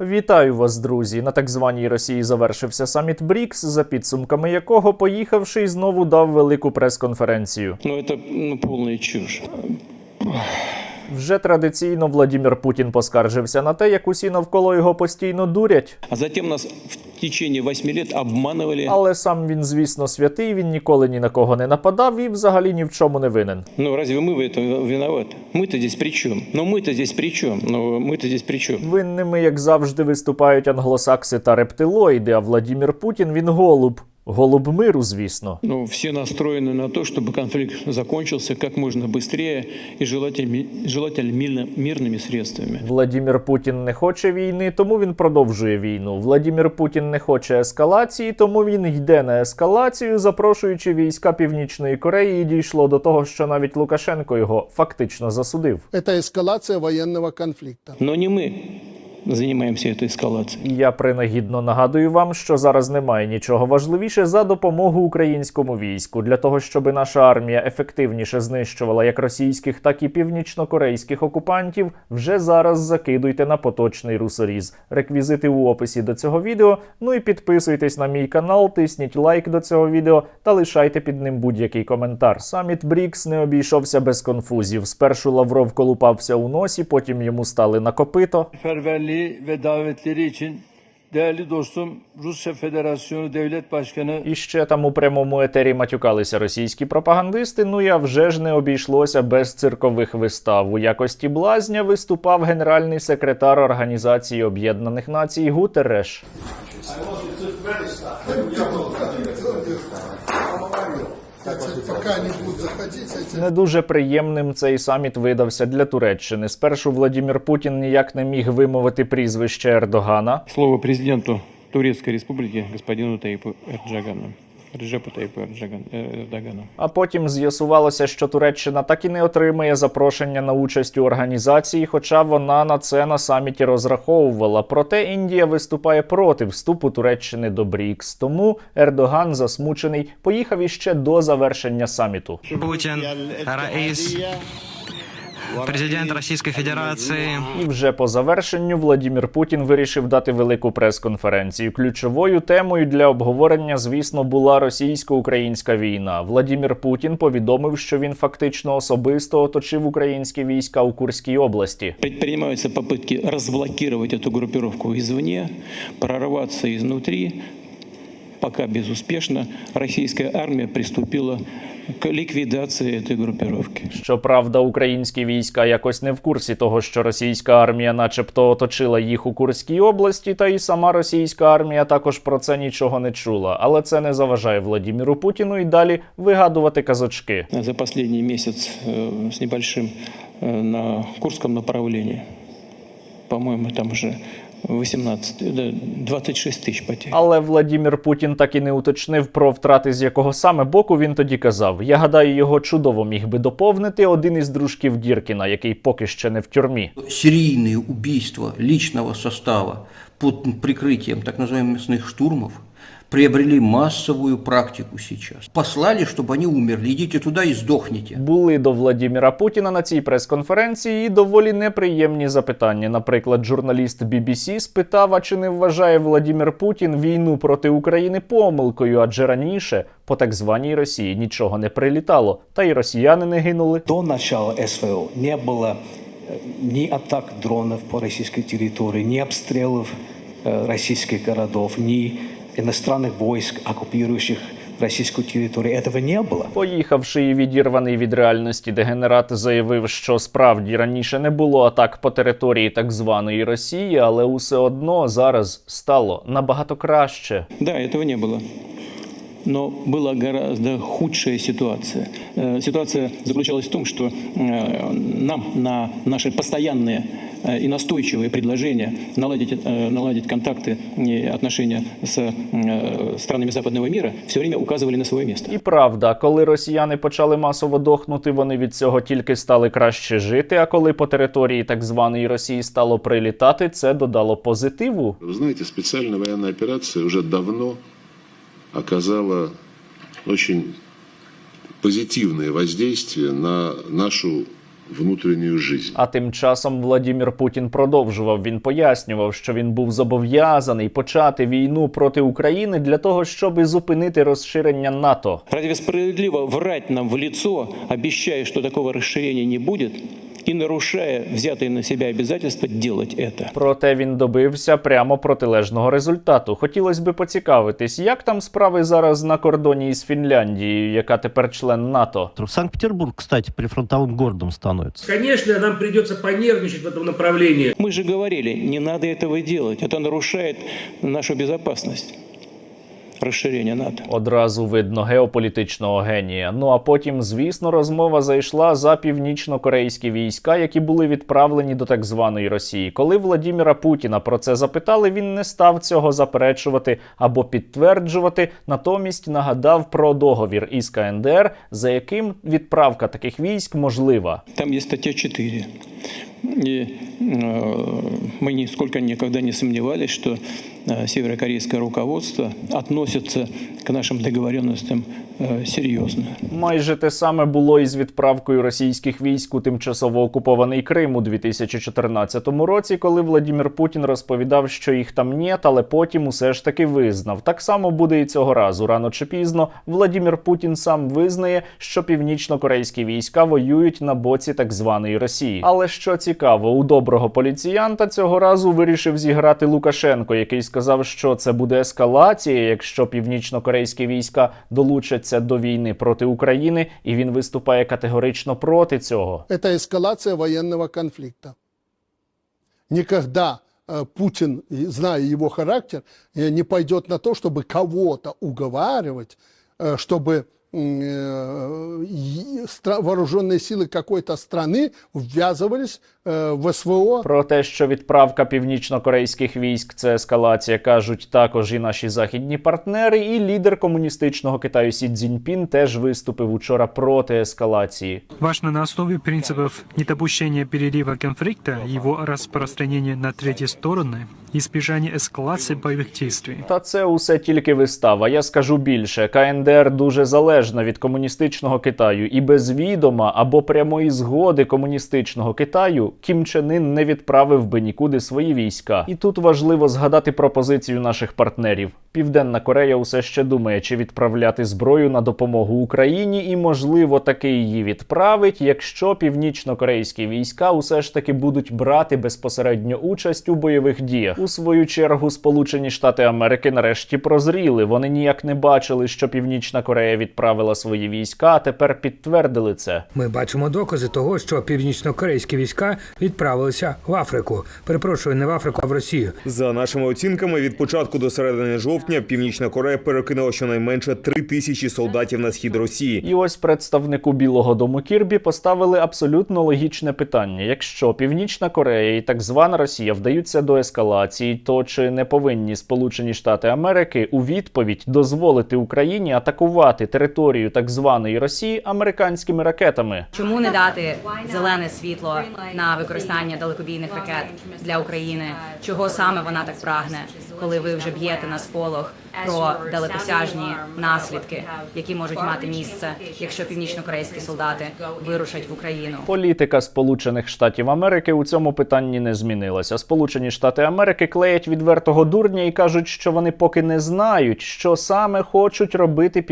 Вітаю вас, друзі! На так званій Росії завершився саміт БРІКС, за підсумками якого поїхавший знову дав велику прес-конференцію. Ну, це ну, повний чушь. Вже традиційно Владімір Путін поскаржився на те, як усі навколо його постійно дурять. А затем нас в течение восьми лет обманывали. Але сам він, звісно, святий, він ніколи ні на кого не нападав і взагалі ні в чому не винен. Ну, разве мы в этом виноваты? Мы-то здесь при чем? Ну, мы-то здесь при чем? Ну, мы-то здесь при чем? Винними, як завжди, виступають англосакси та рептилоїди, а Владімір Путін він голуб. Голуб миру, звісно. Ну, все настроены на то, чтобы конфликт закончился как можно быстрее и желательно, желательно мирно- мирными средствами. Владімір Путін не хоче війни, тому він продовжує війну. Владімір Путін не хоче ескалації, тому він йде на ескалацію, запрошуючи війська Північної Кореї. І дійшло до того, що навіть Лукашенко його фактично засудив. Это эскалация военного конфликта. Но не мы занимаемся этой эскалацией. І я принагідно нагадую вам, що зараз немає нічого важливіше за допомогу українському війську для того, щоб наша армія ефективніше знищувала як російських, так і північнокорейських окупантів. Вже зараз закидуйте на поточний русоріз. Реквізити у описі до цього відео. Ну і підписуйтесь на мій канал, тисніть лайк до цього відео та лишайте під ним будь-який коментар. Саміт Брікс не обійшовся без конфузів. Спершу Лавров колупався у носі, потім йому стали на копито. Seferberliği ve davetleri için değerli dostum Rusya Federasyonu Devlet Başkanı І ще там у прямому етері матюкалися російські пропагандисти. Ну я вже ж не обійшлося без циркових вистав. У якості блазня виступав генеральний секретар Організації Об'єднаних Націй Гутереш. Пока не будут заходить, Не дуже приємним цей саміт видався для Туреччини. Спершу Владимир Путін ніяк не міг вимовити прізвище Ердогана. Слово президенту Турецької республіки господину Таїпу Эрджагану. Реджепу Таипу Эрджаган- э, Эрдогану. А потім з'ясувалося, що Туреччина так і не отримає запрошення на участь у організації, хоча вона на це на саміті розраховувала. Проте Індія виступає проти вступу Туреччини до БРІКС. Тому Ердоган, засмучений, поїхав іще до завершення саміту. Путин, Раис, президент Российской Федерации. І вже по завершенню Владімір Путін вирішив дати велику прес-конференцію. Ключовою темою для обговорення, звісно, була російсько-українська війна. Владімір Путін повідомив, що він фактично особисто оточив українські війська у Курській області. Предпринимаются попытки разблокировать эту группировку извне, прорваться изнутри Пока безуспешно российская армия приступила к ликвидации этой группировки. Щоправда, українські війська якось не в курсі того, що російська армія, начебто, оточила їх у Курській області, та й сама російська армія також про це нічого не чула. Але це не заважає Владіміру Путіну і далі вигадувати казочки. За последний месяц э, с небольшим э, на Курском направлении, по-моему, там уже 18, да, 26 тысяч потерь. Але Владімір Путін так і не уточнив про втрати, з якого саме боку він тоді казав. Я гадаю, його чудово міг би доповнити один із дружків Діркіна, який поки ще не в тюрмі. серийные убийства личного состава под прикрытием так называемых мясных штурмов приобрели массовую практику сейчас. Послали, чтобы они умерли. Идите туда и сдохните. Були до Владіміра Путіна на цій прес-конференції і доволі неприємні запитання. Наприклад, журналіст BBC спитав, а чи не вважає Владімір Путін війну проти України помилкою, адже раніше по так званій Росії нічого не прилітало, та й росіяни не гинули. До начала СВО не было э, ни атак дронов по российской территории, ни обстрелов э, российских городов, ни иностранных войск, оккупирующих российскую территорию. Этого не было. Поїхавши і відірваний від реальності, дегенерат заявив, що справді раніше не було атак по території так званої Росії, але усе одно зараз стало набагато краще. Да, этого не было. Но была гораздо худшая ситуация. Э, Ситуация заключалась в том, что э, нам на наши постоянные э, и настойчивые предложения наладить, э, наладить контакты и отношения с э, странами западного мира все время указывали на свое место. І правда, коли росіяни почали масово дохнути, вони від цього тільки стали краще жити. А коли по території так званої Росії стало прилітати, це додало позитиву. Вы знаете, специальная военная операция уже давно оказала очень позитивное воздействие на нашу внутреннюю жизнь. А тим часом Владімір Путін продовжував. Він пояснював, що він був зобов'язаний почати війну проти України для того, щоб зупинити розширення НАТО. Разве справедливо врать нам в лицо, обещая, что такого расширения не будет, и нарушая взятые на себя обязательства делать это? Проте він добився прямо протилежного результату. Хотілося би поцікавитись, як там справи зараз на кордоні із Фінляндією, яка тепер член НАТО. Санкт-Петербург, кстати, прифронтовым городом становится. Конечно, нам придется понервничать в этом направлении. Мы же говорили, не надо этого делать. Это нарушает нашу безопасность. Расширение НАТО. Одразу видно геополітичного генія. Ну а потім, звісно, розмова зайшла за північно-корейські війська, які були відправлені до так званої Росії. Коли Владіміра Путіна про це запитали, він не став цього заперечувати або підтверджувати. Натомість нагадав про договір із КНДР, за яким відправка таких військ можлива. Там есть статья 4. И э, мы нисколько никогда не сомневались, что э, северокорейское руководство относится к нашим договоренностям э, серьезно. Майже те саме було і з відправкою російських військ у тимчасово окупований Крим у 2014 році, коли Владімір Путін розповідав, що їх там нет, але потім усе ж таки визнав. Так само буде і цього разу. Рано чи пізно Владімір Путін сам визнає, що північно-корейські війська воюють на боці так званої Росії. Але що цікаво, у доброго поліціянта цього разу вирішив зіграти Лукашенко, який сказав, що це буде ескалація, якщо північно-корейські війська долучаться до війни проти України, і він виступає категорично проти цього. Это эскалация военного конфликта. Никогда э, Путин, и зная его характер, э, не пойдет на то, чтобы кого-то уговаривать, э, чтобы м, э, и стра- вооруженные силы какой-то страны ввязывались э, в СВО. Про те, що відправка північно-корейських військ це ескалація, кажуть також і наші західні партнери. І лідер комуністичного Китаю Сі Цзіньпін теж виступив учора проти ескалації. Важно на основе принципов недопущения перерыва конфликта, его распространения на третьи стороны, избежания эскалации боевых действий. Та це усе тільки вистава. Я скажу більше. КНДР дуже залежна від комуністичного Китаю, і без відома або прямої згоди комуністичного Китаю Кім Чен Ін не відправив би нікуди свої війська. І тут важливо згадати пропозицію наших партнерів. Південна Корея усе ще думає, чи відправляти зброю на допомогу Україні, і можливо таки її відправить, якщо північно-корейські війська усе ж таки будуть брати безпосередньо участь у бойових діях. У свою чергу, Сполучені Штати Америки нарешті прозріли. Вони ніяк не бачили, що Північна Корея відправила свої війська, тепер підтвердили це. Ми бачимо докази того, що північно-корейські війська відправилися в Африку. Перепрошую, не в Африку, а в Росію. За нашими оцінками, від початку до середини жовтня Північна Корея перекинула щонайменше три тисячі солдатів на схід Росії. І ось представнику Білого Дому Кірбі поставили абсолютно логічне питання: якщо Північна Корея і так звана Росія вдаються до ескалації, то чи не повинні Сполучені Штати Америки у відповідь дозволити Україні атакувати територію так званої Росії американськими ракетами? Чому не дати зелене світло на використання далекобійних ракет для України? Чого саме вона так прагне, коли ви вже б'єте на сполох про далекосяжні наслідки, які можуть мати місце, якщо північно-корейські солдати вирушать в Україну? Політика Сполучених Штатів Америки у цьому питанні не змінилася. Сполучені Штати Америки клеять відвертого дурня і кажуть, що вони поки не знають, що саме хочуть робити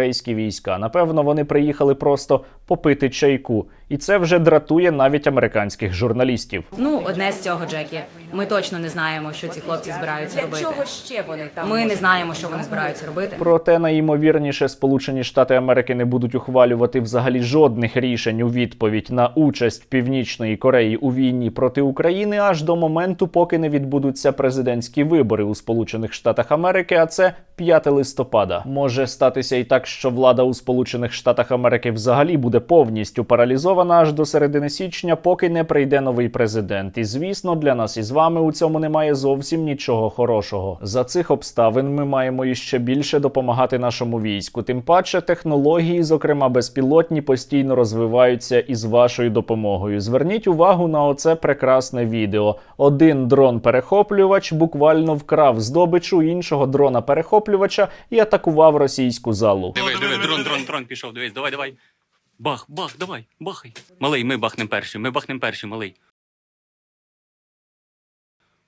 північно-корейські війська. Напевно, вони приїхали просто попити чайку, і це вже дратує навіть американських журналістів. Ну, одне з цього, Джекі. Ми точно не знаємо, що ці хлопці збираються робити. Чого ще вони там? Ми не знаємо, що вони збираються робити. Проте найімовірніше Сполучені Штати Америки не будуть ухвалювати взагалі жодних рішень у відповідь на участь Північної Кореї у війні проти України аж до моменту, поки не відбудуться президентські вибори у Сполучених Штатах Америки. А це 5 листопада. Може статися і так, що влада у Сполучених Штатах Америки взагалі буде повністю паралізована аж до середини січня, поки не прийде новий президент. І звісно, для нас із вами у цьому немає зовсім нічого хорошого. За цих обставин ми маємо іще більше допомагати нашому війську. Тим паче технології, зокрема безпілотні, постійно розвиваються із вашою допомогою. Зверніть увагу на оце прекрасне відео. Один дрон-перехоплювач буквально вкрав здобичу іншого дрона-перехоплювача і атакував російську залу. Диви, диви, дрон, дрон, дрон пішов, дивись, давай, давай. Бах, бах, давай, бахай. Малий, ми бахнем перші, ми бахнем перші, малий.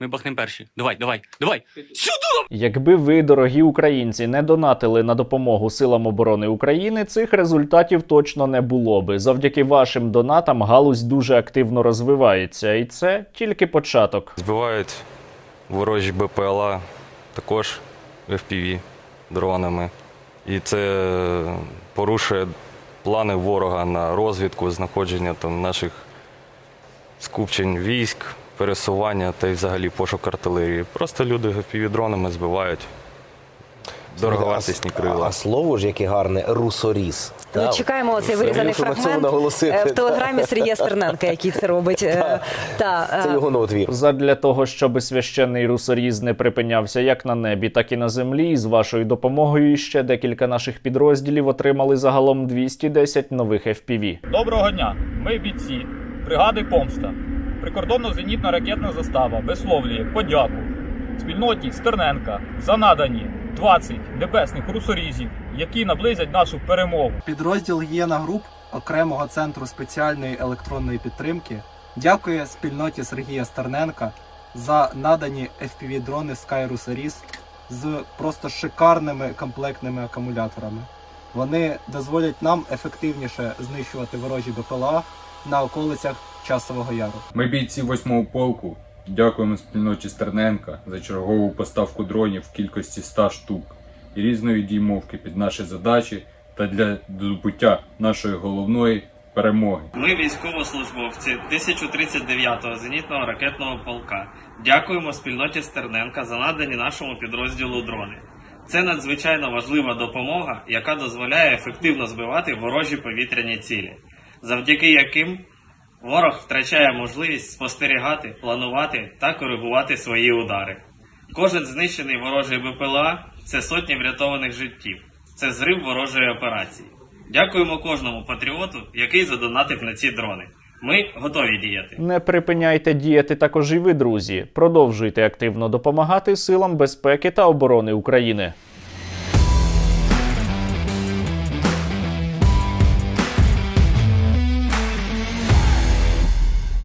Ми бахнем перші. Давай, давай, давай. Сюди! Якби ви, дорогі українці, не донатили на допомогу силам оборони України, цих результатів точно не було би. Завдяки вашим донатам галузь дуже активно розвивається, і це тільки початок. Збивають ворожі БПЛА, також FPV дронами. І це порушує плани ворога на розвідку, знаходження там наших скупчень військ, пересування та й взагалі пошук артилерії. Просто люди FPV дронами збивають дороговартісні крила. А слово ж яке гарне русоріс. Ну, чекаємо цей вирізаний Треба на цьому фрагмент наголосити. е, в телеграмі Сергія Стерненка, який це робить. Е, Та, е, новотвір. Задля того, щоб священний русоріз не припинявся як на небі, так і на землі. І з вашою допомогою ще декілька наших підрозділів отримали загалом 210 нових FPV. Доброго дня! Ми бійці бригади Помста. Прикордонно-зенітна ракетна застава висловлює подяку спільноті Стерненка за надані 20 небесних русорізів, які наблизять нашу перемогу. Підрозділ Єна Груп окремого центру спеціальної електронної підтримки дякує спільноті Сергія Стерненка за надані FPV-дрони Sky Rusaris з просто шикарними комплектними акумуляторами. Вони дозволять нам ефективніше знищувати ворожі БПЛА на околицях Часового Яру. Ми бійці 8-го полку. Дякуємо спільноті Стерненка за чергову поставку дронів в кількості 100 штук і різної діймовки під наші задачі та для здобуття нашої головної перемоги. Ми військовослужбовці 1039-го зенітного ракетного полка. Дякуємо спільноті Стерненка за надані нашому підрозділу дрони. Це надзвичайно важлива допомога, яка дозволяє ефективно збивати ворожі повітряні цілі, завдяки яким ворог втрачає можливість спостерігати, планувати та коригувати свої удари. Кожен знищений ворожий БПЛА це сотні врятованих життів, це зрив ворожої операції. Дякуємо кожному патріоту, який задонатив на ці дрони. Ми готові діяти. Не припиняйте діяти також і ви, друзі. Продовжуйте активно допомагати силам безпеки та оборони України.